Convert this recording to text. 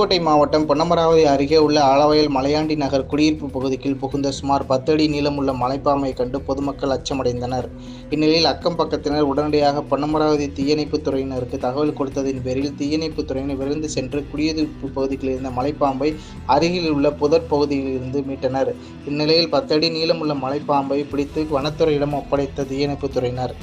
புதுக்கோட்டை மாவட்டம் பொன்னமராவதி அருகே உள்ள ஆலவயல் மலையாண்டி நகர் குடியிருப்பு பகுதிக்குள் புகுந்த சுமார் பத்தடி நீளமுள்ள மலைப்பாம்பை கண்டு பொதுமக்கள் அச்சமடைந்தனர். இந்நிலையில் அக்கம் பக்கத்தினர் உடனடியாக பொன்னமராவதி தீயணைப்புத் துறையினருக்கு தகவல் கொடுத்ததின் பேரில் தீயணைப்புத் துறையினர் விரைந்து சென்று குடியிருப்பு பகுதியில் இருந்த மலைப்பாம்பை அருகில் உள்ள புதர் பகுதியிலிருந்து மீட்டனர். இந்நிலையில் பத்தடி நீளமுள்ள மலைப்பாம்பை பிடித்து வனத்துறையிடம் ஒப்படைத்த தீயணைப்புத் துறையினர்